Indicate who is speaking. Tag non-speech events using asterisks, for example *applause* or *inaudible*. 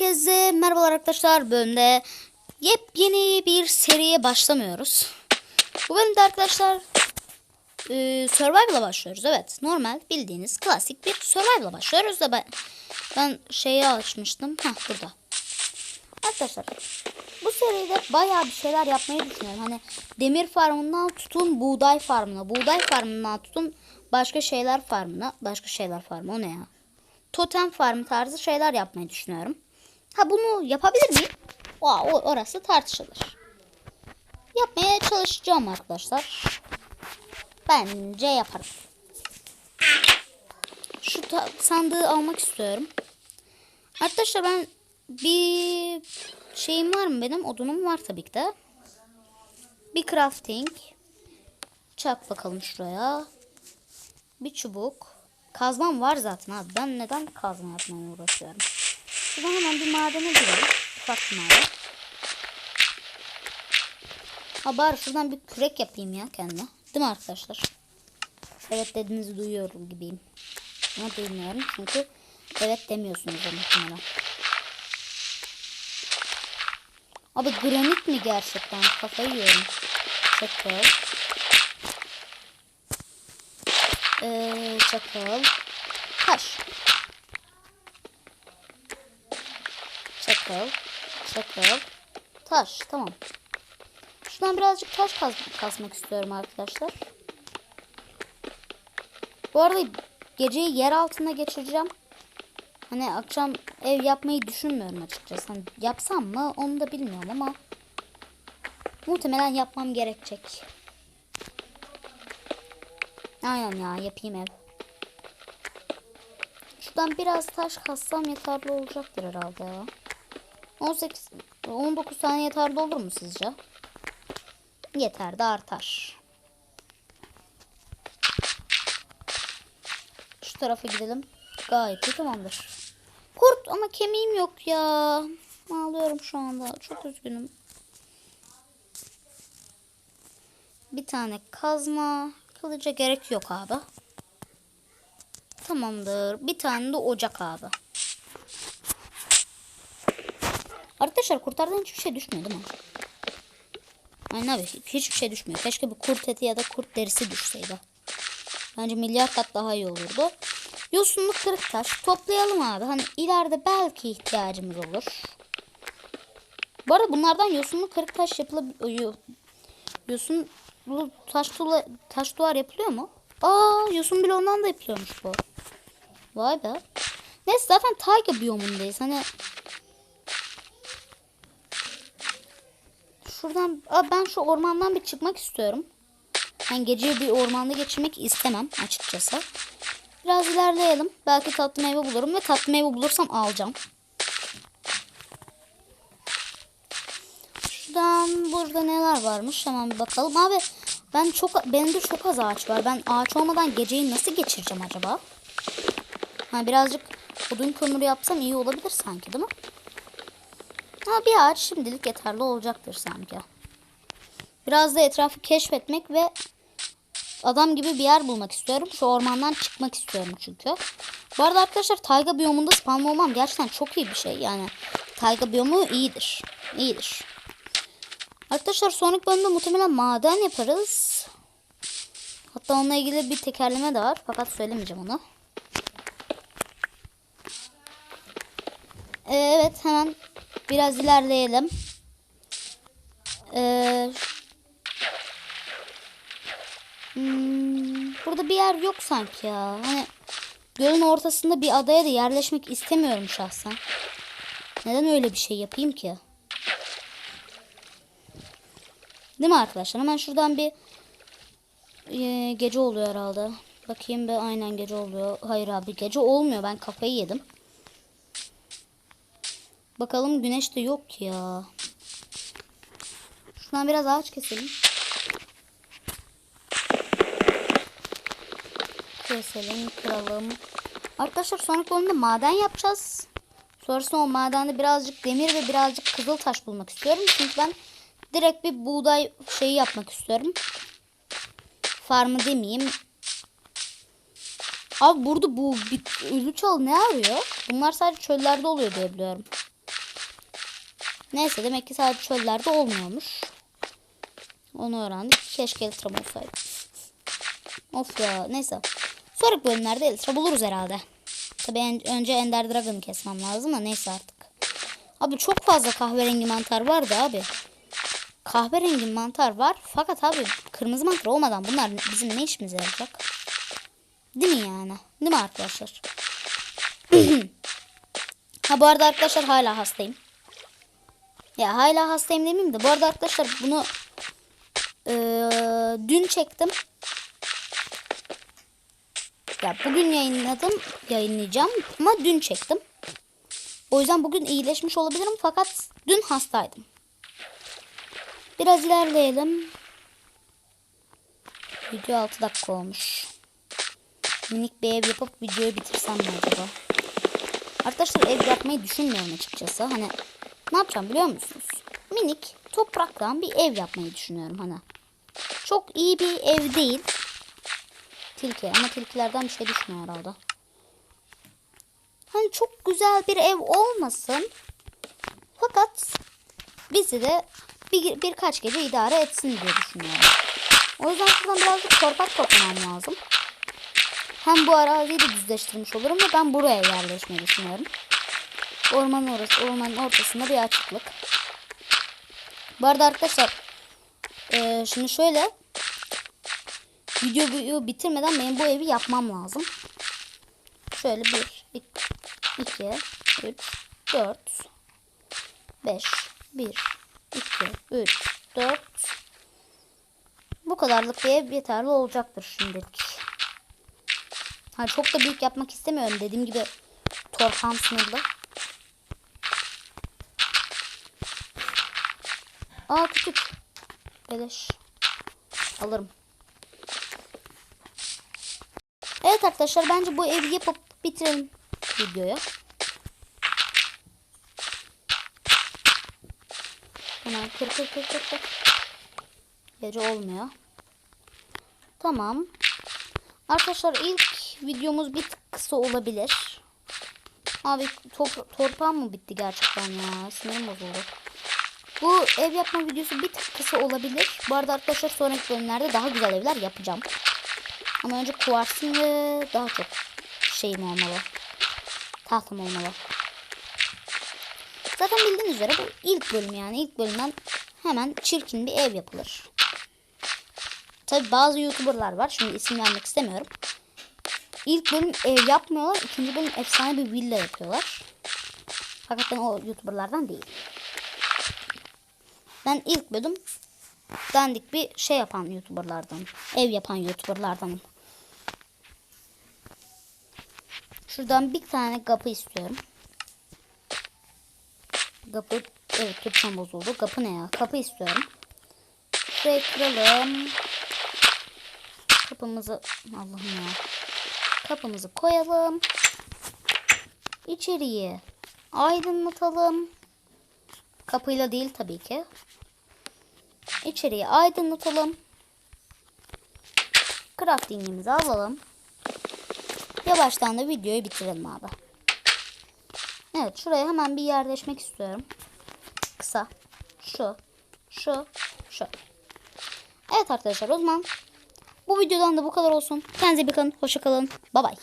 Speaker 1: Herkese merhabalar arkadaşlar. Bölümde yepyeni bir seriye başlamıyoruz. Bu bölümde arkadaşlar e, Survival'a başlıyoruz. Evet normal bildiğiniz klasik bir Survival'a başlıyoruz da ben, ben şeyi açmıştım. Hah burada. Arkadaşlar bu seride bayağı bir şeyler yapmayı düşünüyorum. Hani demir farmından tutun buğday farmına, buğday farmından tutun başka şeyler farmına, başka şeyler farmı o ne ya? Totem farm tarzı şeyler yapmayı düşünüyorum. Ha bunu yapabilir miyim? O orası tartışılır. Yapmaya çalışacağım arkadaşlar. Bence yaparım. Şu sandığı almak istiyorum. Arkadaşlar ben bir şeyim var mı benim? Odunum var tabii ki de. Bir crafting. Çak bakalım şuraya. Bir çubuk. Kazmam var zaten abi. Ben neden kazma yapmaya uğraşıyorum? Şuradan hemen bir madene girelim. Ufak bir maden. Ha bari şuradan bir kürek yapayım ya kendime. Değil mi arkadaşlar? Evet dediğinizi duyuyorum gibiyim. Ama duymuyorum çünkü evet demiyorsunuz o muhtemelen. Abi granit mi gerçekten? Kafayı yiyorum. Çakıl. Ee, çakıl. Taş. Çakıl. Çakıl. Taş. Tamam. Şuradan birazcık taş kaz kazmak istiyorum arkadaşlar. Bu arada geceyi yer altında geçireceğim. Hani akşam ev yapmayı düşünmüyorum açıkçası. Hani yapsam mı onu da bilmiyorum ama muhtemelen yapmam gerekecek. Aynen ya yapayım ev. Şuradan biraz taş kassam yeterli olacaktır herhalde ya. 18 19 tane yeterli olur mu sizce? Yeter de artar. Şu tarafa gidelim. Gayet iyi tamamdır. Kurt ama kemiğim yok ya. Ağlıyorum şu anda. Çok üzgünüm. Bir tane kazma. Kılıca gerek yok abi. Tamamdır. Bir tane de ocak abi. Arkadaşlar kurtlardan hiçbir şey düşmüyor değil mi? Aynen abi hiçbir şey düşmüyor. Keşke bir kurt eti ya da kurt derisi düşseydi. Bence milyar kat daha iyi olurdu. Yosunlu kırık taş toplayalım abi. Hani ileride belki ihtiyacımız olur. Bu arada bunlardan yosunlu kırık taş yapılabiliyor. Yosun bu taş, tula, taş duvar yapılıyor mu? Aa yosun bloğundan da yapıyormuş bu. Vay be. Neyse zaten tayga biyomundayız. Hani şuradan Aa, ben şu ormandan bir çıkmak istiyorum. Ben geceyi bir ormanda geçirmek istemem açıkçası. Biraz ilerleyelim. Belki tatlı meyve bulurum ve tatlı meyve bulursam alacağım. Şuradan burada neler varmış hemen bir bakalım. Abi ben çok benim de çok az ağaç var. Ben ağaç olmadan geceyi nasıl geçireceğim acaba? Ha birazcık odun kömürü yapsam iyi olabilir sanki değil mi? Ha bir ağaç şimdilik yeterli olacaktır sanki. Biraz da etrafı keşfetmek ve adam gibi bir yer bulmak istiyorum. Şu ormandan çıkmak istiyorum çünkü. Bu arada arkadaşlar tayga biyomunda spawn olmam gerçekten çok iyi bir şey. Yani tayga biyomu iyidir. İyidir. Arkadaşlar sonraki bölümde muhtemelen maden yaparız. Hatta onunla ilgili bir tekerleme de var. Fakat söylemeyeceğim onu. Ee, evet hemen biraz ilerleyelim. Ee, hmm, burada bir yer yok sanki ya. Hani gölün ortasında bir adaya da yerleşmek istemiyorum şahsen. Neden öyle bir şey yapayım ki? Değil mi arkadaşlar? Hemen şuradan bir e, gece oluyor herhalde. Bakayım be aynen gece oluyor. Hayır abi gece olmuyor. Ben kafayı yedim. Bakalım güneş de yok ya. Şuradan biraz ağaç keselim. Keselim, kıralım. Arkadaşlar sonraki bölümde maden yapacağız. Sonrasında o madende birazcık demir ve birazcık kızıl taş bulmak istiyorum. Çünkü ben direkt bir buğday şeyi yapmak istiyorum. Farmı demeyeyim. Abi burada bu bir ölü çal ne arıyor? Bunlar sadece çöllerde oluyor diye biliyorum. Neyse demek ki sadece çöllerde olmuyormuş. Onu öğrendik. Keşke Eltram olsaydı. Of ya neyse. Sonraki bölümlerde Eltra buluruz herhalde. Tabii en- önce Ender Dragon'ı kesmem lazım da neyse artık. Abi çok fazla kahverengi mantar vardı abi. Kahverengi mantar var. Fakat abi kırmızı mantar olmadan bunlar bizim ne işimize yarayacak? Değil mi yani? Değil mi arkadaşlar? *clears throat* ha bu arada arkadaşlar hala hastayım. Ya hala hastayım demeyeyim de bu arada arkadaşlar bunu eee, dün çektim. Ya bugün yayınladım, yayınlayacağım ama dün çektim. O yüzden bugün iyileşmiş olabilirim fakat dün hastaydım. Biraz ilerleyelim. Video 6 dakika olmuş. Minik bir ev yapıp videoyu bitirsem mi acaba? Arkadaşlar ev yapmayı düşünmüyorum açıkçası. Hani ne yapacağım biliyor musunuz? Minik topraktan bir ev yapmayı düşünüyorum hani. Çok iyi bir ev değil. Tilki ama tilkilerden bir şey düşmüyor herhalde. Hani çok güzel bir ev olmasın. Fakat bizi de bir, birkaç gece idare etsin diye düşünüyorum. O yüzden şuradan birazcık torpak toplamam lazım. Hem bu araziyi de düzleştirmiş olurum ve ben buraya yerleşmeyi düşünüyorum. Ormanın orası, ormanın ortasında bir açıklık. Bu arada arkadaşlar eee, şimdi şöyle videoyu bitirmeden benim bu evi yapmam lazım. Şöyle 1, 2, 3, 4, 5, 1, 2, 3, 4. Bu kadarlık bir ev yeterli olacaktır şimdilik. Ha, çok da büyük yapmak istemiyorum. Dediğim gibi torpam sınırlı. Aa küçük. Beleş. Alırım. Evet arkadaşlar bence bu evi yapıp bitirelim videoyu. Hemen kır kır kır kır kır. Gece olmuyor. Tamam. Arkadaşlar ilk videomuz bir tık kısa olabilir. Abi torpağım mı bitti gerçekten ya? Sinirim bozuldu. Bu ev yapma videosu bir tık kısa olabilir. Bu arada arkadaşlar sonraki bölümlerde daha güzel evler yapacağım. Ama önce kuvarsın ve daha çok şeyim olmalı. Tahtam olmalı. Zaten bildiğiniz üzere bu ilk bölüm yani. ilk bölümden hemen çirkin bir ev yapılır. Tabi bazı youtuberlar var. Şimdi isim vermek istemiyorum. İlk bölüm ev yapmıyorlar. ikinci bölüm efsane bir villa yapıyorlar. Fakat ben o youtuberlardan değil. Ben ilk bölüm dandik bir şey yapan youtuberlardan. Ev yapan youtuberlardanım. Şuradan bir tane kapı istiyorum. Kapı evet Türkçem bozuldu. Kapı ne ya? Kapı istiyorum. Şurayı kıralım. Kapımızı Allah'ım ya. Kapımızı koyalım. İçeriye aydınlatalım. Kapıyla değil tabii ki. İçeriye aydınlatalım. Crafting'imizi alalım. Yavaştan da videoyu bitirelim abi. Evet şuraya hemen bir yerleşmek istiyorum. Kısa. Şu. Şu. Şu. Evet arkadaşlar o zaman bu videodan da bu kadar olsun. Kendinize iyi bakın. Hoşçakalın. Bay bay.